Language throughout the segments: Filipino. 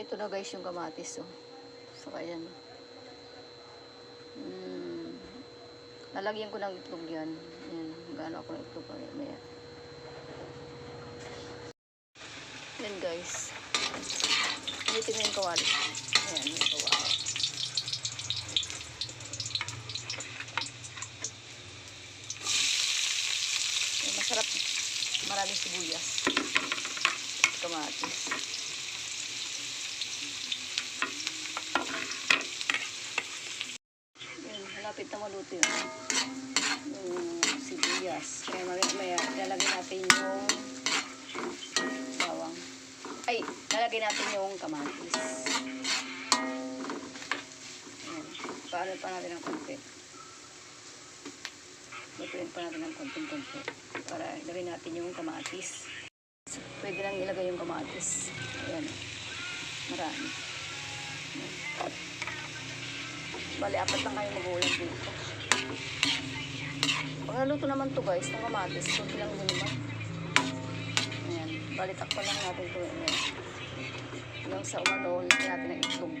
Ito na guys yung kamatis, oh. So, ayan. Mm. Lalagyan ko ng itlog yan. Ayan, gaano ako ng itlog maya. maya. Yan guys. Initin mo yung kawali. Ayan, yung kawali. Ayan, masarap. Maraming sibuyas. Kamatis. Ayan, malapit na maluto yun. Yung sibuyas. Kaya maya, lalagyan natin yung bawang. Ay, lalagyan natin yung kamatis. Ayan. Paano pa natin ng konti. Lutuin pa natin ng konting-konti. Para ilagay natin yung kamatis. Pwede lang ilagay yung kamatis. Ayan. Marami. Ayan. Bali, apat lang kayo mag-uulam dito. Pag naluto naman to guys, ng kamatis, kunti lang din naman. Ayan. Bali, takpan lang natin to. Ayan. Sa umano, ulit natin ng itlog.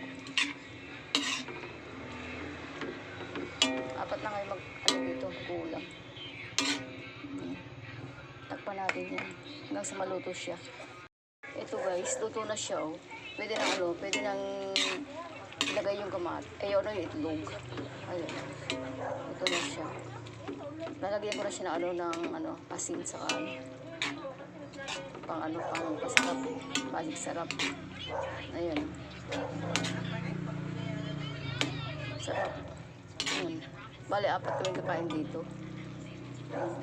Apat lang kayo mag, ano dito, mag-uulam. Ayan. Takpan natin yan. Hanggang sa maluto siya. Ito guys, luto na siya oh. Pwede na ano, pwede nang ilagay yung kamat. Ay, ano yung itlog. Ayun. Ito na siya. Lalagyan ko na siya ng ano, ng ano, asin sa ano. Pang ano, pang pasarap. Balik sarap. Ayun. Sarap. Ayun. Bale, apat kami kapain dito. Ayun.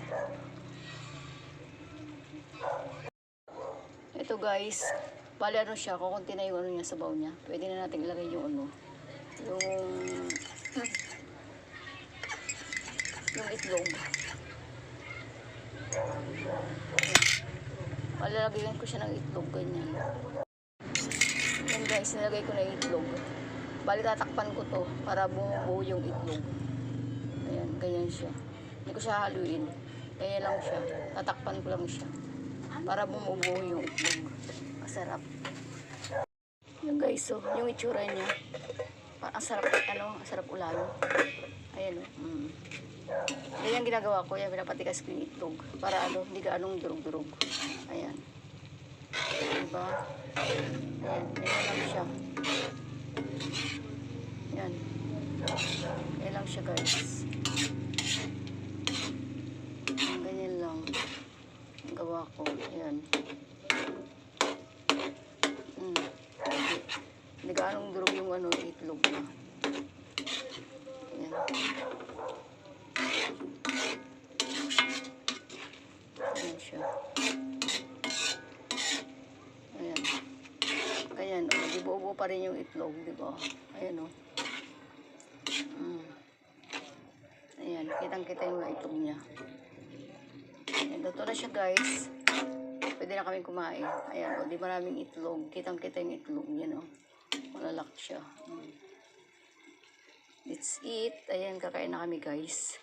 Ito guys, bali ano siya, kukunti na yung ano niya sa baw niya. Pwede na natin ilagay yung ano, yung yung itlog. Palalagyan ko siya ng itlog, ganyan. Yan guys, nilagay ko na yung itlog. Bali tatakpan ko to para bumubuo yung itlog. Ayan, ganyan siya. Hindi ko siya haluin. Ganyan lang siya. Tatakpan ko lang siya para bumubuo yung itlog. Masarap. Yung guys, so, yung itsura niya. Pa- Ang sarap, ano, ang sarap ulalo. Ayan, oh. Mm. Ganyan ginagawa ko, yan, pinapatikas ko yung itlog. Para ano, hindi ka anong durog-durog. Ayan. Diba? Ayan, ganyan lang siya. Yan. Yan lang siya, guys. Ganyan lang. Ang gawa ko. Ayan. Mm. Hindi gaanong durog yung ano, itlog na. Ayan. Ayan siya. Ayan. Ayan, o. Di buo pa rin yung itlog, di ba? Ayan, o. Mm. Ayan, kitang-kita yung itlog niya. Ayan, luto na siya, guys. Pwede na kami kumain. Ayan, o. Di maraming itlog. Kitang-kita yung itlog. Yan, o. Malalak siya. It's it. Ayan, kakain na kami, guys.